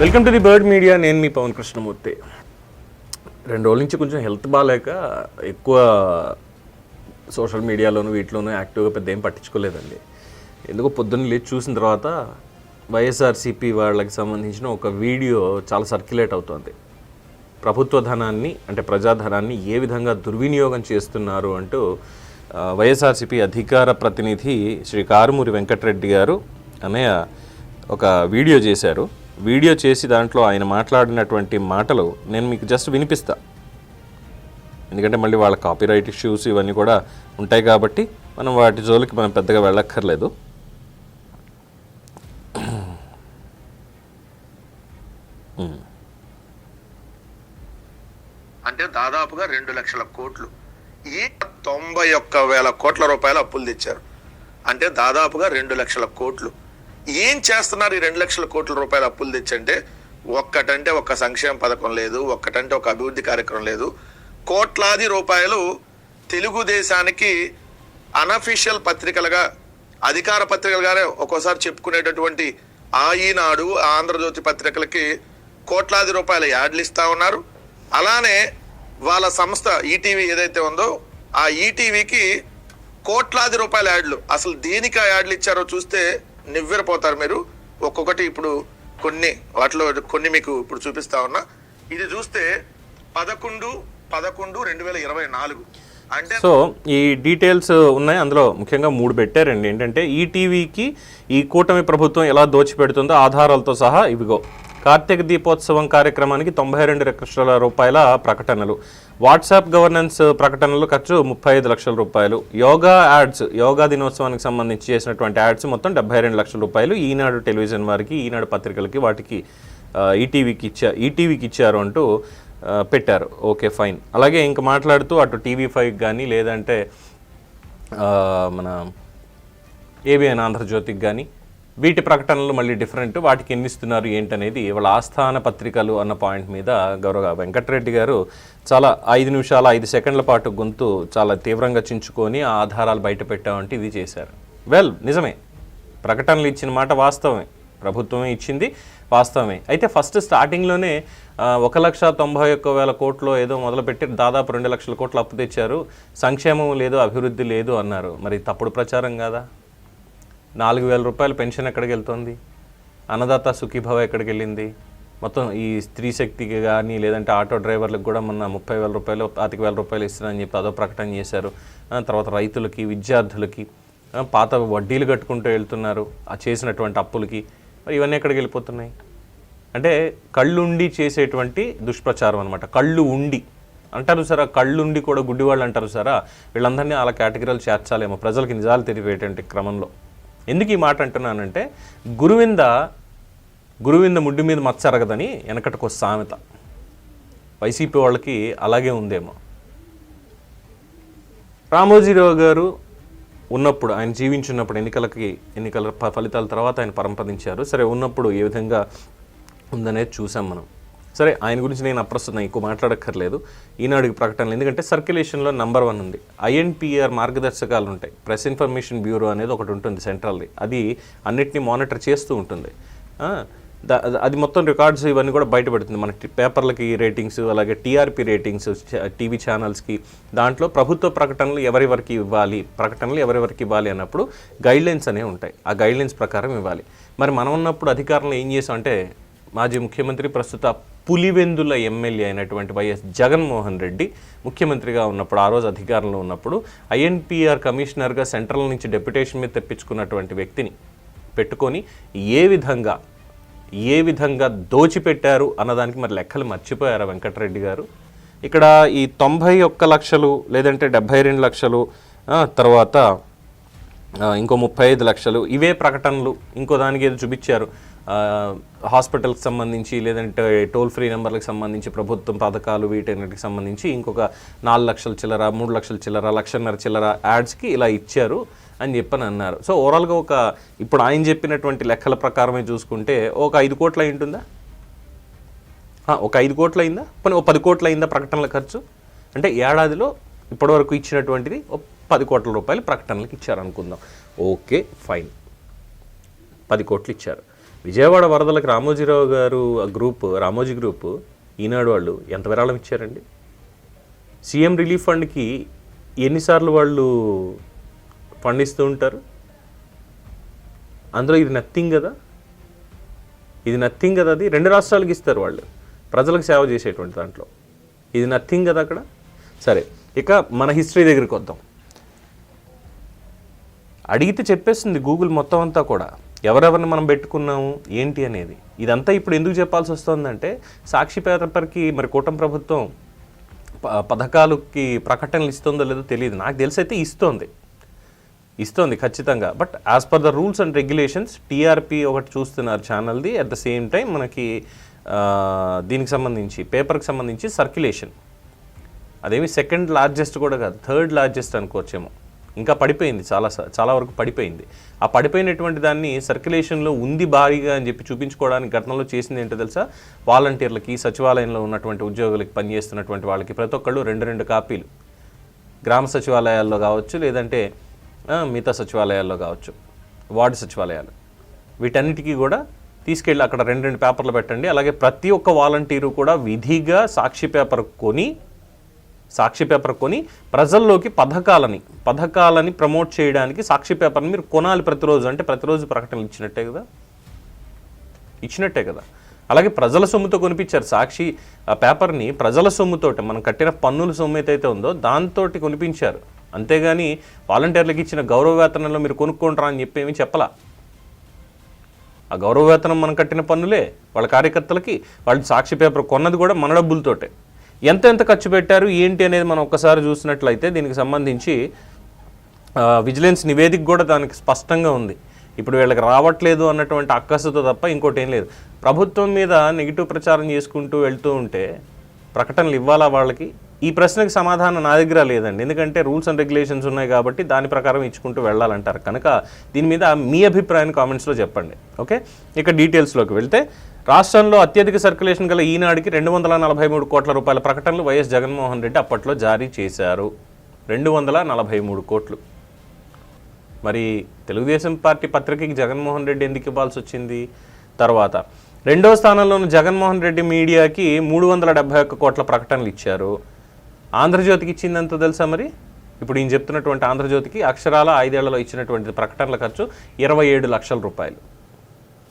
Welcome to the bird media. నేను మీ పవన్ కృష్ణమూర్తి. రెండు రోజుల నుంచి కొంచెం హెల్త్ బాగాలేక ఎక్కువ సోషల్ మీడియాలోను వీటిలోనూ యాక్టివ్గా పెద్ద ఏం పట్టించుకోలేదండి. ఎందుకో పొద్దున్న లేచి చూసిన తర్వాత వైఎస్ఆర్సీపీ వాళ్ళకి సంబంధించిన ఒక వీడియో చాలా సర్క్యులేట్ అవుతోంది. ప్రభుత్వ ధనాన్ని అంటే ప్రజాధనాన్ని ఏ విధంగా దుర్వినియోగం చేస్తున్నారు అంటూ వైఎస్ఆర్సీపీ అధికార ప్రతినిధి శ్రీ కారుమూరి వెంకటరెడ్డి గారు అనే ఒక వీడియో చేశారు. వీడియో చేసి దాంట్లో ఆయన మాట్లాడినటువంటి మాటలు నేను మీకు జస్ట్ వినిపిస్తా. ఎందుకంటే మళ్ళీ వాళ్ళ కాపీరైట్ ఇష్యూస్ ఇవన్నీ కూడా ఉంటాయి కాబట్టి మనం వాటి జోలికి మనం పెద్దగా వెళ్ళక్కర్లేదు. అంటే దాదాపుగా రెండు లక్షల కోట్లు. ఈ తొంభై ఒక్క వేల కోట్ల రూపాయల అప్పులు తెచ్చారు. అంటే దాదాపుగా రెండు లక్షల కోట్లు. ఏం చేస్తున్నారు ఈ రెండు లక్షల కోట్ల రూపాయల అప్పులు తెచ్చంటే? ఒక్కటంటే ఒక సంక్షేమ పథకం లేదు ఒక్కటంటే ఒక అభివృద్ధి కార్యక్రమం లేదు. కోట్లాది రూపాయలు తెలుగుదేశానికి అనఫిషియల్ పత్రికలుగా అధికార పత్రికలుగానే ఒక్కోసారి చెప్పుకునేటటువంటి ఆ ఈనాడు ఆంధ్రజ్యోతి పత్రికలకి కోట్లాది రూపాయల యాడ్లు ఇస్తూ ఉన్నారు. అలానే వాళ్ళ సంస్థ ఈటీవీ ఏదైతే ఉందో ఆ ఈటీవీకి కోట్లాది రూపాయల యాడ్లు. అసలు దేనికి ఆ యాడ్లు ఇచ్చారో చూస్తే నివ్వెరపోతారు మీరు. ఒక్కొక్కటి ఇప్పుడు కొన్ని వాటిలో కొన్ని మీకు ఇప్పుడు చూపిస్తా ఉన్నా. ఇది చూస్తే పదకొండు పదకొండు రెండు వేల ఇరవై నాలుగు. అంటే సో ఈ డీటెయిల్స్ ఉన్నాయి. అందులో ముఖ్యంగా మూడు పెట్టారండి. ఏంటంటే ఈటీవీకి ఈ కూటమి ప్రభుత్వం ఎలా దోచిపెడుతుందో ఆధారాలతో సహా ఇవిగో. కార్తీక దీపోత్సవం కార్యక్రమానికి తొంభై రెండు లక్షల రూపాయల ప్రకటనలు. వాట్సాప్ గవర్నెన్స్ ప్రకటనలు ఖర్చు ముప్పై ఐదు లక్షల రూపాయలు. యోగా యాడ్స్ యోగా దినోత్సవానికి సంబంధించి చేసినటువంటి యాడ్స్ మొత్తం డెబ్బై రెండు లక్షల రూపాయలు. ఈనాడు టెలివిజన్ వారికి ఈనాడు పత్రికలకి వాటికి ఈటీవీకి ఇచ్చా ఈటీవీకి ఇచ్చారు అంటూ పెట్టారు. Okay fine. అలాగే ఇంకా మాట్లాడుతూ అటు టీవీ ఫైవ్ కానీ లేదంటే మన ఏబిఎన్ ఆంధ్రజ్యోతికి కానీ వీటి ప్రకటనలు మళ్ళీ డిఫరెంట్ వాటికి ఎన్నిస్తున్నారు ఏంటనేది వాళ్ళ ఆస్థాన పత్రికలు అన్న పాయింట్ మీద గౌరవ వెంకటరెడ్డి గారు చాలా ఐదు నిమిషాల ఐదు సెకండ్ల పాటు గొంతు చాలా తీవ్రంగా చించుకొని ఆ ఆధారాలు బయట పెట్టామంటే ఇది చేశారు. వెల్ నిజమే. ప్రకటనలు ఇచ్చిన మాట వాస్తవమే. ప్రభుత్వమే ఇచ్చింది వాస్తవమే. అయితే ఫస్ట్ స్టార్టింగ్లోనే ఒక లక్ష తొంభై ఒక్క వేల కోట్లు ఏదో మొదలుపెట్టి దాదాపు రెండు లక్షల కోట్లు అప్పు తెచ్చారు. సంక్షేమం లేదు అభివృద్ధి లేదు అన్నారు. మరి తప్పుడు ప్రచారం కాదా? నాలుగు వేల రూపాయల పెన్షన్ ఎక్కడికి వెళ్తుంది? అన్నదాత సుఖీభవ ఎక్కడికి వెళ్ళింది? మొత్తం ఈ స్త్రీ శక్తికి కానీ లేదంటే ఆటో డ్రైవర్లకు కూడా మొన్న ముప్పై వేల రూపాయలు పాతిక వేల రూపాయలు ఇస్తున్నారని చెప్పి అదో ప్రకటన చేశారు. తర్వాత రైతులకి విద్యార్థులకి పాత వడ్డీలు కట్టుకుంటూ వెళ్తున్నారు ఆ చేసినటువంటి అప్పులకి. మరి ఇవన్నీ ఎక్కడికి వెళ్ళిపోతున్నాయి? అంటే కళ్ళుండి చేసేటువంటి దుష్ప్రచారం అనమాట కళ్ళు ఉండి. అంటారు సారా కళ్ళుండి కూడా గుడ్డివాళ్ళు అంటారు సారా. వీళ్ళందరినీ అలా కేటగిరీలు చేర్చాలేమో. ప్రజలకి నిజాలు తెలిపేటువంటి క్రమంలో. ఎందుకు ఈ మాట అంటున్నానంటే గురువింద గురువింద ముడ్డి మీద మచ్చ అరగదని వెనకటికి సామెత. వైసీపీ వాళ్ళకి అలాగే ఉందేమో. రామోజీరావు గారు ఉన్నప్పుడు ఆయన జీవించున్నప్పుడు ఎన్నికలకి ఎన్నికల ఫలితాల తర్వాత ఆయన పరంపదించారు. సరే ఉన్నప్పుడు ఏ విధంగా ఉందనేది చూసాం మనం. సరే ఆయన గురించి నేను అప్రస్తుతం ఎక్కువ మాట్లాడక్కర్లేదు. ఈనాడు ప్రకటనలు ఎందుకంటే సర్క్యులేషన్లో నంబర్ వన్ ఉంది. ఐఎన్పిఆర్ మార్గదర్శకాలు ఉంటాయి ప్రెస్ ఇన్ఫర్మేషన్ బ్యూరో అనేది ఒకటి ఉంటుంది సెంట్రల్ది. అది అన్నిటినీ మానిటర్ చేస్తూ ఉంటుంది. అది మొత్తం రికార్డ్స్ ఇవన్నీ కూడా బయటపెడుతుంది మన పేపర్లకి రేటింగ్స్ అలాగే టీఆర్పీ రేటింగ్స్ టీవీ ఛానల్స్కి. దాంట్లో ప్రభుత్వ ప్రకటనలు ఎవరెవరికి ఇవ్వాలి ప్రకటనలు ఎవరెవరికి ఇవ్వాలి అన్నప్పుడు గైడ్లైన్స్ అనేవి ఉంటాయి. ఆ గైడ్లైన్స్ ప్రకారం ఇవ్వాలి. మరి మనం ఉన్నప్పుడు అధికారంలో ఏం చేసాం అంటే మాజీ ముఖ్యమంత్రి ప్రస్తుత పులివెందుల ఎమ్మెల్యే అయినటువంటి వైఎస్ జగన్మోహన్ రెడ్డి ముఖ్యమంత్రిగా ఉన్నప్పుడు ఆ రోజు అధికారంలో ఉన్నప్పుడు ఐఎన్పిఆర్ కమిషనర్గా సెంట్రల్ నుంచి డెప్యుటేషన్ మీద తెప్పించుకున్నటువంటి వ్యక్తిని పెట్టుకొని ఏ విధంగా ఏ విధంగా దోచిపెట్టారు అన్నదానికి మరి లెక్కలు మర్చిపోయారు వెంకటరెడ్డి గారు? ఇక్కడ ఈ తొంభై ఒక్క లక్షలు లేదంటే డెబ్భై రెండు లక్షలు తర్వాత ఇంకో ముప్పై ఐదు లక్షలు ఇవే ప్రకటనలు ఇంకో దానికి ఏదో చూపించారు. హాస్పిటల్కి సంబంధించి లేదంటే టోల్ ఫ్రీ నెంబర్లకు సంబంధించి ప్రభుత్వం పథకాలు వీటన్నిటికి సంబంధించి ఇంకొక నాలుగు లక్షల చిల్లర మూడు లక్షల చిల్లర లక్షన్నర చిల్లర యాడ్స్కి ఇలా ఇచ్చారు అని చెప్పని అన్నారు. సో ఓవరాల్గా ఒక ఇప్పుడు ఆయన చెప్పినటువంటి లెక్కల ప్రకారమే చూసుకుంటే ఒక ఐదు కోట్ల ఉంటుందా ఒక ఐదు కోట్ల అయిందా? పోనీ ఒక పది కోట్ల అయిందా ప్రకటనల ఖర్చు? అంటే ఏడాదిలో ఇప్పటివరకు ఇచ్చినటువంటిది ఒక పది కోట్ల రూపాయలు ప్రకటనలకు ఇచ్చారు అనుకుందాం ఓకే ఫైన్. పది కోట్లు ఇచ్చారు. విజయవాడ వరదలకు రామోజీరావు గారు ఆ గ్రూప్ రామోజీ గ్రూప్ ఈనాడు వాళ్ళు ఎంత విరాళం ఇచ్చారండి? సీఎం రిలీఫ్ ఫండ్కి ఎన్నిసార్లు వాళ్ళు ఫండ్ ఇస్తూ ఉంటారు? అందులో ఇది నథింగ్ కదా? ఇది నథింగ్ కదా అది? రెండు రాష్ట్రాలకి ఇస్తారు వాళ్ళు. ప్రజలకు సేవ చేసేటువంటి దాంట్లో. ఇది నథింగ్ కదా అక్కడ? సరే ఇక మన హిస్టరీ దగ్గరికి వద్దాం. అడిగితే చెప్పేస్తుంది గూగుల్ మొత్తం అంతా కూడా. ఎవరెవరిని మనం పెట్టుకున్నాము ఏంటి అనేది. ఇదంతా ఇప్పుడు ఎందుకు చెప్పాల్సి వస్తుందంటే సాక్షి పేపర్కి మరి కూటమి ప్రభుత్వం ప- పథకాలకి ప్రకటనలు ఇస్తుందో లేదో తెలియదు. నాకు తెలిసి అయితే ఇస్తోంది. ఇస్తోంది ఖచ్చితంగా. But as per the rules and regulations TRP ఒకటి చూస్తున్నారు ఛానల్ది. అట్ ద సేమ్ టైం మనకి దీనికి సంబంధించి పేపర్కి సంబంధించి సర్క్యులేషన్ అదేమి సెకండ్ లార్జెస్ట్ కూడా కాదు థర్డ్ లార్జెస్ట్ అనుకోవచ్చేమో. ఇంకా పడిపోయింది చాలా చాలా వరకు పడిపోయింది. ఆ పడిపోయినటువంటి దాన్ని సర్క్యులేషన్లో ఉంది భారీగా అని చెప్పి చూపించుకోవడానికి గతంలో చేసింది ఏంటో తెలుసా? వాలంటీర్లకి సచివాలయంలో ఉన్నటువంటి ఉద్యోగులకి పనిచేస్తున్నటువంటి వాళ్ళకి ప్రతి ఒక్కళ్ళు రెండు రెండు కాపీలు. గ్రామ సచివాలయాల్లో కావచ్చు లేదంటే మిగతా సచివాలయాల్లో కావచ్చు వార్డు సచివాలయాలు. వీటన్నిటికీ కూడా తీసుకెళ్ళి అక్కడ రెండు రెండు పేపర్లు పెట్టండి. అలాగే ప్రతి ఒక్క వాలంటీరు కూడా విధిగా సాక్షి పేపర్ కొని సాక్షి పేపర్ కొని ప్రజల్లోకి పథకాలని పథకాలని ప్రమోట్ చేయడానికి సాక్షి పేపర్ని మీరు కొనాలి ప్రతిరోజు అంటే ప్రతిరోజు ప్రకటనలు ఇచ్చినట్టే కదా? ఇచ్చినట్టే కదా? అలాగే ప్రజల సొమ్ముతో కొనిపించారు సాక్షి ఆ పేపర్ని ప్రజల సొమ్ముతోటి మనం కట్టిన పన్నుల సొమ్ము ఏదైతే ఉందో దాంతో కొనిపించారు. అంతేగాని వాలంటీర్లకు ఇచ్చిన గౌరవ వేతనంలో మీరు కొనుక్కుంటారా అని చెప్పి ఏమీ చెప్పలా? ఆ గౌరవ వేతనం మనం కట్టిన పన్నులే వాళ్ళ కార్యకర్తలకి వాళ్ళు సాక్షి పేపర్ కొన్నది కూడా మన డబ్బులతోటే. ఎంత ఎంత ఖర్చు పెట్టారు ఏంటి అనేది మనం ఒక్కసారి చూసినట్లయితే దీనికి సంబంధించి విజిలెన్స్ నివేదిక కూడా దానికి స్పష్టంగా ఉంది. ఇప్పుడు వీళ్ళకి రావట్లేదు అన్నటువంటి అక్కసుతో తప్ప ఇంకోటి ఏం లేదు. ప్రభుత్వం మీద నెగిటివ్ ప్రచారం చేసుకుంటూ వెళ్తూ ఉంటే ప్రకటనలు ఇవ్వాలా వాళ్ళకి? ఈ ప్రశ్నకి సమాధానం నా దగ్గర లేదండి. ఎందుకంటే రూల్స్ అండ్ రెగ్యులేషన్స్ ఉన్నాయి కాబట్టి దాని ప్రకారం ఇచ్చుకుంటూ వెళ్ళాలంటారు. కనుక దీని మీద మీ అభిప్రాయం కామెంట్స్లో చెప్పండి. ఓకే? ఇక డీటెయిల్స్లోకి వెళ్తే రాష్ట్రంలో అత్యధిక సర్క్యులేషన్ గల ఈనాడికి రెండు వందల నలభై మూడు కోట్ల రూపాయల ప్రకటనలు వైఎస్ జగన్మోహన్ రెడ్డి అప్పట్లో జారీ చేశారు. రెండు వందల నలభై మూడు కోట్లు. మరి తెలుగుదేశం పార్టీ పత్రికకి జగన్మోహన్ రెడ్డి ఎందుకు ఇవ్వాల్సి వచ్చింది? తర్వాత రెండో స్థానంలో ఉన్న జగన్మోహన్ రెడ్డి మీడియాకి మూడు వందల డెబ్బై ఒక్క కోట్ల ప్రకటనలు ఇచ్చారు. ఆంధ్రజ్యోతికి ఇచ్చిందంత తెలుసా మరి? ఇప్పుడు ఈయన చెప్తున్నటువంటి ఆంధ్రజ్యోతికి అక్షరాల ఐదేళ్ళలో ఇచ్చినటువంటి ప్రకటనల ఖర్చు ఇరవై ఏడు లక్షల రూపాయలు.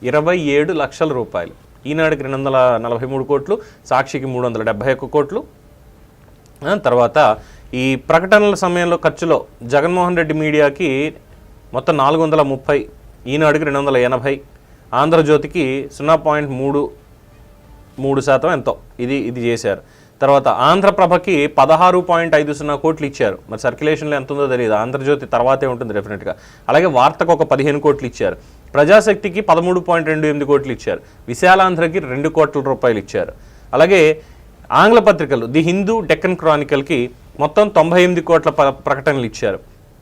ఇరవై ఏడు లక్షల రూపాయలు. ఈనాడుకి రెండు వందల నలభై మూడు కోట్లు సాక్షికి మూడు వందల డెబ్బై ఒక్క కోట్లు. తర్వాత ఈ ప్రకటనల సమయంలో ఖర్చులో జగన్మోహన్ రెడ్డి మీడియాకి మొత్తం నాలుగు వందల ముప్పై ఈనాడుకి రెండు వందల ఎనభై ఆంధ్రజ్యోతికి సున్నా పాయింట్ మూడు మూడు శాతం ఎంతో. ఇది ఇది చేశారు. తర్వాత ఆంధ్రప్రభకి పదహారు పాయింట్ ఐదు సున్నా కోట్లు ఇచ్చారు మరి సర్క్యులేషన్లో ఎంత ఉందో తెలియదు. ఆంధ్రజ్యోతి తర్వాతే ఉంటుంది డెఫినెట్గా. అలాగే వార్తకు ఒక పదిహేను కోట్లు ఇచ్చారు ప్రజాశక్తికి పదమూడు పాయింట్ రెండు ఎనిమిది కోట్లు ఇచ్చారు విశాలాంధ్రకి రెండు కోట్ల రూపాయలు ఇచ్చారు అలాగే ఆంగ్ల పత్రికలు ది హిందూ డెక్కన్ క్రానికల్కి మొత్తం తొంభై ఎనిమిది కోట్ల ప్రకటనలు ఇచ్చారు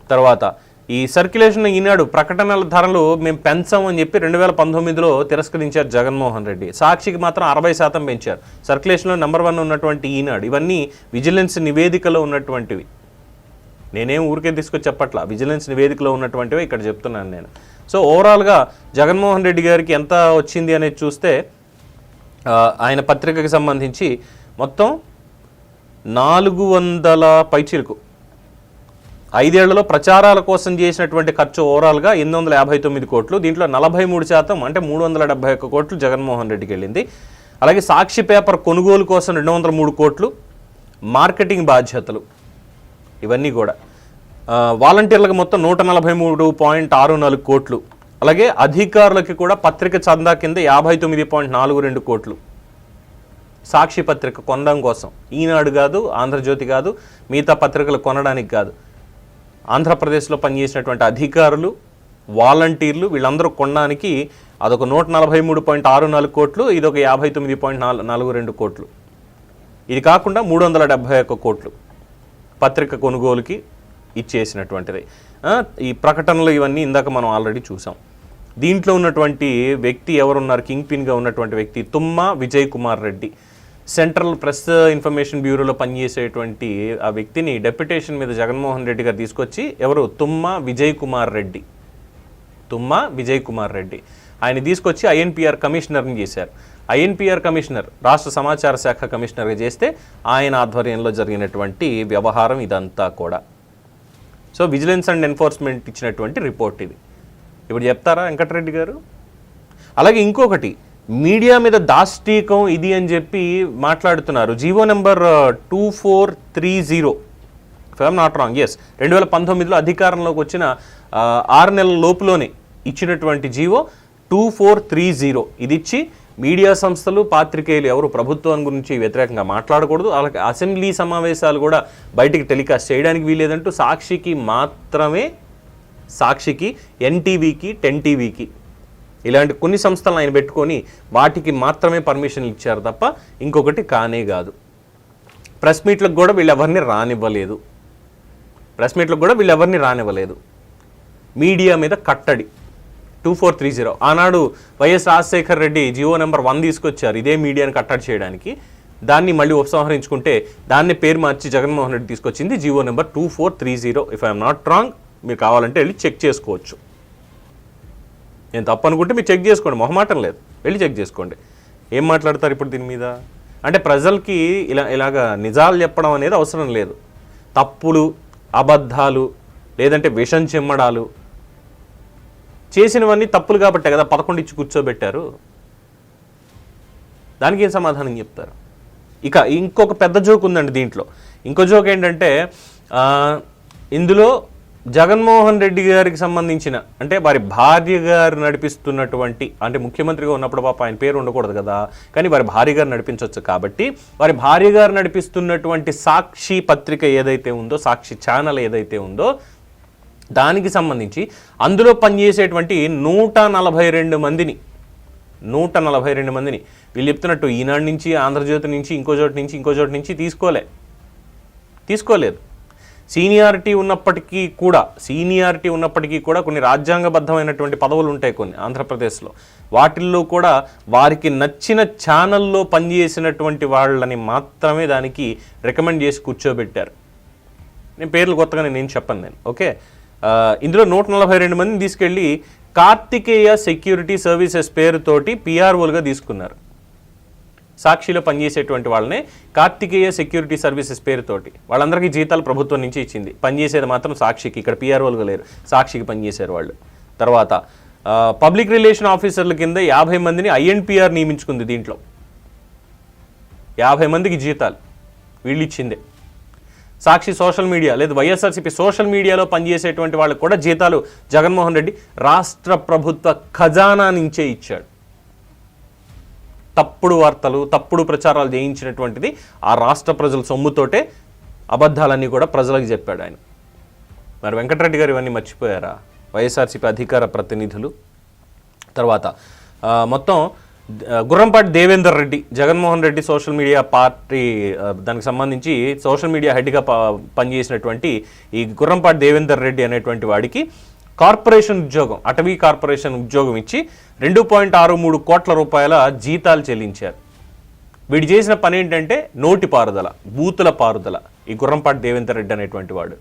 తర్వాత ఈ సర్క్యులేషన్ ఈనాడు ప్రకటనల ధరలు మేము పెంచాం అని చెప్పి రెండు వేల పంతొమ్మిదిలో తిరస్కరించారు జగన్మోహన్ రెడ్డి. సాక్షికి మాత్రం అరవై శాతం పెంచారు. సర్క్యులేషన్లో నెంబర్ వన్ ఉన్నటువంటి ఈనాడు. ఇవన్నీ విజిలెన్స్ నివేదికలో ఉన్నటువంటివి. నేనేం ఊరికే తీసుకొచ్చి చెప్పట్లా. విజిలెన్స్ నివేదికలో ఉన్నటువంటివి ఇక్కడ చెప్తున్నాను నేను. సో ఓవరాల్గా జగన్మోహన్ రెడ్డి గారికి ఎంత వచ్చింది అనేది చూస్తే ఆయన పత్రికకి సంబంధించి మొత్తం నాలుగు వందల పైచీలకు ఐదేళ్ళలో ప్రచారాల కోసం చేసినటువంటి ఖర్చు ఓవరాల్గా ఎనిమిది వందల యాభై తొమ్మిది కోట్లు దీంట్లో నలభై మూడు శాతం అంటే మూడు వందల డెబ్బై ఒక్క కోట్లు జగన్మోహన్ రెడ్డికి వెళ్ళింది అలాగే సాక్షి పేపర్ కొనుగోలు కోసం రెండు వందల మూడు కోట్లు మార్కెటింగ్ బాధ్యతలు ఇవన్నీ కూడా. వాలంటీర్లకు మొత్తం నూట నలభై మూడు పాయింట్ ఆరు నాలుగు కోట్లు అలాగే అధికారులకి కూడా పత్రిక చందా కింద యాభై తొమ్మిది పాయింట్ నాలుగు రెండు కోట్లు. సాక్షి పత్రిక కొనడం కోసం. ఈనాడు కాదు ఆంధ్రజ్యోతి కాదు మిగతా పత్రికలు కొనడానికి కాదు. ఆంధ్రప్రదేశ్లో పనిచేసినటువంటి అధికారులు వాలంటీర్లు వీళ్ళందరూ కొనడానికి అదొక నూట నలభై మూడు పాయింట్ ఆరు నాలుగు కోట్లు ఇదొక యాభై తొమ్మిది పాయింట్ నాలుగు నాలుగు రెండు కోట్లు. ఇది కాకుండా మూడు వందల డెబ్బై ఒక్క కోట్లు పత్రిక కొనుగోలుకి ఇచ్చేసినటువంటిది. ఈ ప్రకటనలు ఇవన్నీ ఇందాక మనం ఆల్రెడీ చూసాం. దీంట్లో ఉన్నటువంటి వ్యక్తి ఎవరున్నారు? కింగ్ పిన్గా ఉన్నటువంటి వ్యక్తి Thumma Vijay Kumar Reddy. Central press information బ్యూరోలో పనిచేసేటువంటి ఆ వ్యక్తిని డెప్యుటేషన్ మీద జగన్మోహన్ రెడ్డి గారు తీసుకొచ్చి ఎవరు? తుమ్మ విజయ్ కుమార్ రెడ్డి. తుమ్మ విజయ్ కుమార్ రెడ్డి. ఆయన తీసుకొచ్చి ఐఎన్పిఆర్ కమిషనర్ని చేశారు. ఐఎన్పిఆర్ కమిషనర్ రాష్ట్ర సమాచార శాఖ కమిషనర్గా చేస్తే ఆయన ఆధ్వర్యంలో జరిగినటువంటి వ్యవహారం ఇదంతా కూడా. సో విజిలెన్స్ అండ్ ఎన్ఫోర్స్మెంట్ ఇచ్చినటువంటి రిపోర్ట్ ఇది. ఇప్పుడు చెప్తారా వెంకటరెడ్డి గారు? అలాగే ఇంకొకటి మీడియా మీద దాష్టీకం ఇది అని చెప్పి మాట్లాడుతున్నారు. GO number two four three zero I'm not wrong yes రెండు వేల పంతొమ్మిదిలో అధికారంలోకి వచ్చిన ఆరు నెలల లోపులోనే ఇచ్చినటువంటి GO two four three zero ఇది ఇచ్చి మీడియా సంస్థలు పాత్రికేయులు ఎవరు ప్రభుత్వం గురించి వ్యతిరేకంగా మాట్లాడకూడదు. అలాగే అసెంబ్లీ సమావేశాలు కూడా బయటికి టెలికాస్ట్ చేయడానికి వీలేదంటూ సాక్షికి మాత్రమే సాక్షికి ఎన్టీవీకి టెన్ టీవీకి ఇలాంటి కొన్ని సంస్థలను ఆయన పెట్టుకొని వాటికి మాత్రమే పర్మిషన్లు ఇచ్చారు తప్ప ఇంకొకటి కానే కాదు. ప్రెస్ మీట్లకు కూడా వీళ్ళు ఎవరిని రానివ్వలేదు. ప్రెస్ మీట్లకు కూడా వీళ్ళు ఎవరిని రానివ్వలేదు. మీడియా మీద కట్టడి. Two four three zero. ఆనాడు YS Rajasekhar Reddy GO number one తీసుకొచ్చారు ఇదే మీడియాని కట్టడి చేయడానికి. దాన్ని మళ్ళీ ఉపసంహరించుకుంటే దాన్ని పేరు మార్చి జగన్మోహన్ రెడ్డి తీసుకొచ్చింది GO number two four three zero. If I'm not wrong మీరు కావాలంటే వెళ్ళి చెక్ చేసుకోవచ్చు. నేను తప్పు అనుకుంటే మీరు చెక్ చేసుకోండి. మొహమాటం లేదు. వెళ్ళి చెక్ చేసుకోండి. ఏం మాట్లాడతారు ఇప్పుడు దీని మీద? అంటే ప్రజలకి ఇలా ఇలాగా నిజాలు చెప్పడం అనేది అవసరం లేదు. తప్పులు అబద్ధాలు లేదంటే విషం చిమ్మడాలు చేసినవన్నీ తప్పులు కాబట్టే కదా పదకొండు ఇచ్చి కూర్చోబెట్టారు. దానికి ఏం సమాధానం చెప్తారు? ఇక ఇంకొక పెద్ద జోక్ ఉందండి దీంట్లో. ఇంకో జోక్ ఏంటంటే ఇందులో జగన్మోహన్ రెడ్డి గారికి సంబంధించిన అంటే వారి భార్య గారు నడిపిస్తున్నటువంటి అంటే ముఖ్యమంత్రిగా ఉన్నప్పుడు పాప ఆయన పేరు ఉండకూడదు కదా కానీ వారి భార్య గారు నడిపించవచ్చు కాబట్టి వారి భార్య గారు నడిపిస్తున్నటువంటి సాక్షి పత్రిక ఏదైతే ఉందో సాక్షి ఛానల్ ఏదైతే ఉందో దానికి సంబంధించి అందులో పనిచేసేటువంటి నూట నలభై రెండు మందిని నూట నలభై రెండు మందిని వీళ్ళు చెప్తున్నట్టు ఈనాడు నుంచి ఆంధ్రజ్యోతి నుంచి ఇంకో చోటు నుంచి ఇంకో చోటు నుంచి తీసుకోలే తీసుకోలేదు. సీనియారిటీ ఉన్నప్పటికీ కూడా సీనియారిటీ ఉన్నప్పటికీ కూడా కొన్ని రాజ్యాంగబద్ధమైనటువంటి పదవులు ఉంటాయి కొన్ని ఆంధ్రప్రదేశ్లో. వాటిల్లో కూడా వారికి నచ్చిన ఛానల్లో పనిచేసినటువంటి వాళ్ళని మాత్రమే దానికి రికమెండ్ చేసి కూర్చోబెట్టారు. నేను పేర్లు కొత్తగా నేను చెప్పను నేను ఓకే? ఇందులో నూట నలభై రెండు మందిని తీసుకెళ్ళి కార్తికేయ సెక్యూరిటీ సర్వీసెస్ పేరుతోటి పిఆర్ఓలుగా తీసుకున్నారు. సాక్షిలో పనిచేసేటువంటి వాళ్ళనే కార్తికేయ సెక్యూరిటీ సర్వీసెస్ పేరుతోటి వాళ్ళందరికీ జీతాలు ప్రభుత్వం నుంచి ఇచ్చింది. పనిచేసేది మాత్రం సాక్షికి. ఇక్కడ పిఆర్ఓలుగా లేరు. సాక్షికి పనిచేశారు వాళ్ళు. తర్వాత పబ్లిక్ రిలేషన్ ఆఫీసర్ల కింద యాభై మందిని ఐఎన్పిఆర్ నియమించుకుంది దీంట్లో. యాభై మందికి జీతాలు. వీళ్ళు ఇచ్చిందే సాక్షి సోషల్ మీడియా లేదు వైఎస్ఆర్సీపీ సోషల్ మీడియాలో పనిచేసేటువంటి వాళ్ళకు కూడా జీతాలు జగన్మోహన్ రెడ్డి రాష్ట్ర ప్రభుత్వ ఖజానా నుంచే ఇచ్చాడు. తప్పుడు వార్తలు తప్పుడు ప్రచారాలు చేయించినటువంటిది ఆ రాష్ట్ర ప్రజల సొమ్ముతోటే అబద్ధాలన్నీ కూడా ప్రజలకు చెప్పాడు ఆయన. మరి వెంకటరెడ్డి గారు ఇవన్నీ మర్చిపోయారా? వైఎస్ఆర్సీపీ అధికార ప్రతినిధులు. తర్వాత మొత్తం Gurrampati Devender Reddy Jaganmohan Reddy social media party దానికి సంబంధించి సోషల్ మీడియా హెడ్గా ప పనిచేసినటువంటి ఈ గుర్రంపాటి దేవేందర్ రెడ్డి అనేటువంటి వాడికి కార్పొరేషన్ ఉద్యోగం అటవీ కార్పొరేషన్ ఉద్యోగం ఇచ్చి రెండు పాయింట్ ఆరు మూడు కోట్ల రూపాయల జీతాలు చెల్లించారు. వీడు చేసిన పని ఏంటంటే నోటి పారుదల బూతుల పారుదల. ఈ గుర్రంపాటి దేవేందర్ రెడ్డి అనేటువంటి వాడు.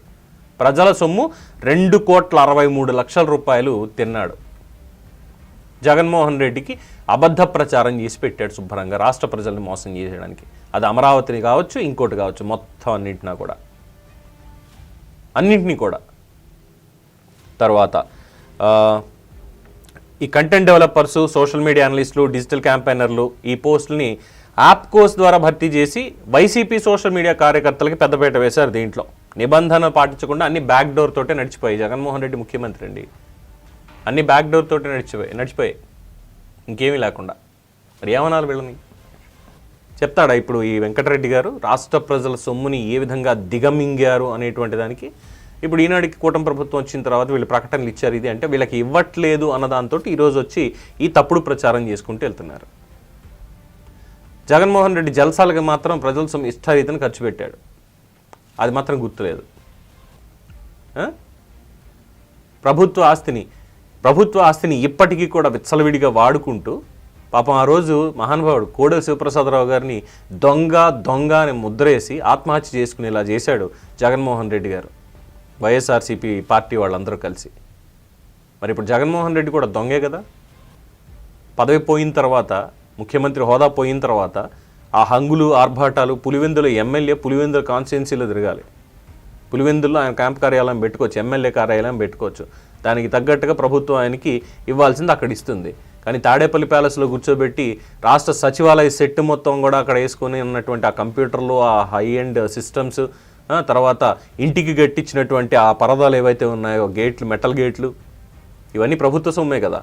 ప్రజల సొమ్ము రెండు కోట్ల అరవై మూడు లక్షల రూపాయలు తిన్నాడు. జగన్మోహన్ రెడ్డికి అబద్ధ ప్రచారం చేసి పెట్టాడు శుభ్రంగా రాష్ట్ర ప్రజల్ని మోసం చేయడానికి అది అమరావతిని కావచ్చు ఇంకోటి కావచ్చు మొత్తం అన్నింటినా కూడా. అన్నింటినీ కూడా. తర్వాత ఈ కంటెంట్ డెవలపర్స్ సోషల్ మీడియా అనలిస్టులు డిజిటల్ క్యాంపెయినర్లు ఈ పోస్టుల్ని యాప్ కోర్స్ ద్వారా భర్తీ చేసి వైసీపీ సోషల్ మీడియా కార్యకర్తలకి పెద్దపేట వేశారు దీంట్లో. నిబంధన పాటించకుండా అన్ని బ్యాక్ డోర్ తోటే నడిచిపోయాయి. జగన్మోహన్ రెడ్డి ముఖ్యమంత్రి అండి. అన్ని బ్యాక్ డోర్ తోటే నడిచిపోయి నడిచిపోయాయి. ఇంకేమీ లేకుండా. మరి ఏమనాలి వీళ్ళని? చెప్తాడా ఇప్పుడు ఈ వెంకటరెడ్డి గారు? రాష్ట్ర ప్రజల సొమ్ముని ఏ విధంగా దిగమింగారు అనేటువంటి దానికి ఇప్పుడు ఈనాడికి కూటమి ప్రభుత్వం వచ్చిన తర్వాత వీళ్ళు ప్రకటనలు ఇచ్చారు ఇది అంటే వీళ్ళకి ఇవ్వట్లేదు అన్న దాంతో ఈరోజు వచ్చి ఈ తప్పుడు ప్రచారం చేసుకుంటూ వెళ్తున్నారు. జగన్మోహన్ రెడ్డి జలసాలకు మాత్రం ప్రజల సొమ్ము ఇష్టారీతిని ఖర్చు పెట్టాడు. అది మాత్రం గుర్తులేదు. ప్రభుత్వ ఆస్తిని ప్రభుత్వ ఆస్తిని ఇప్పటికీ కూడా విచ్చలవిడిగా వాడుకుంటూ పాపం ఆ రోజు మహానుభావుడు కోడెల శివప్రసాదరావు గారిని దొంగ దొంగ అని ముద్రేసి ఆత్మహత్య చేసుకునేలా చేశాడు జగన్మోహన్ రెడ్డి గారు. వైఎస్ఆర్సీపీ పార్టీ వాళ్ళందరూ కలిసి. మరి ఇప్పుడు జగన్మోహన్ రెడ్డి కూడా దొంగే కదా? పదవి పోయిన తర్వాత ముఖ్యమంత్రి హోదా పోయిన తర్వాత ఆ హంగులు ఆర్భాటాలు పులివెందుల ఎమ్మెల్యే పులివెందుల కాన్స్టిట్యున్సీలో తిరగాలి. పులివెందుల్లో ఆయన క్యాంప్ కార్యాలయం పెట్టుకోవచ్చు ఎమ్మెల్యే కార్యాలయం పెట్టుకోవచ్చు. దానికి తగ్గట్టుగా ప్రభుత్వం ఆయనకి ఇవ్వాల్సింది అక్కడ ఇస్తుంది. కానీ తాడేపల్లి ప్యాలెస్లో కూర్చోబెట్టి రాష్ట్ర సచివాలయ సెట్ మొత్తం కూడా అక్కడ వేసుకుని ఉన్నటువంటి ఆ కంప్యూటర్లు ఆ హై ఎండ్ సిస్టమ్స్ తర్వాత ఇంటికి గట్టించినటువంటి ఆ పరదాలు ఏవైతే ఉన్నాయో గేట్లు మెటల్ గేట్లు ఇవన్నీ ప్రభుత్వ సొమ్మే కదా.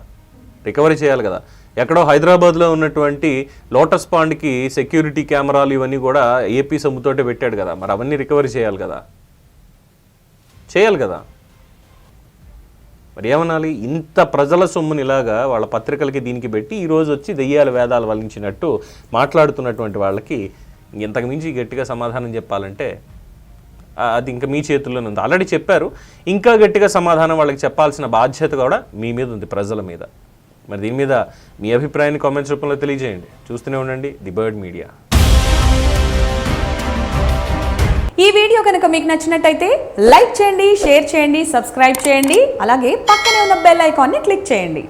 రికవరీ చేయాలి కదా. ఎక్కడో హైదరాబాద్లో ఉన్నటువంటి లోటస్ పాండ్కి సెక్యూరిటీ కెమెరాలు ఇవన్నీ కూడా ఏపీ సొమ్ముతోటే పెట్టాడు కదా. మరి అవన్నీ రికవరీ చేయాలి కదా. చేయాలి కదా. మరి ఏమనాలి? ఇంత ప్రజల సొమ్ముని ఇలాగా వాళ్ళ పత్రికలకి దీనికి పెట్టి ఈరోజు వచ్చి దెయ్యాల వేదాలు వలించినట్టు మాట్లాడుతున్నటువంటి వాళ్ళకి ఇంతకు మించి గట్టిగా సమాధానం చెప్పాలంటే అది ఇంకా మీ చేతుల్లోనే ఉంది. ఆల్రెడీ చెప్పారు. ఇంకా గట్టిగా సమాధానం వాళ్ళకి చెప్పాల్సిన బాధ్యత కూడా మీ మీద ఉంది ప్రజల మీద. మరి దీని మీద మీ అభిప్రాయాన్ని కామెంట్స్ రూపంలో తెలియజేయండి. చూస్తూనే ఉండండి ది బర్డ్ మీడియా. ఈ వీడియో కనుక మీకు నచ్చినట్టయితే లైక్ చేయండి షేర్ చేయండి సబ్స్క్రైబ్ చేయండి. అలాగే పక్కనే ఉన్న బెల్ ఐకాన్ని క్లిక్ చేయండి.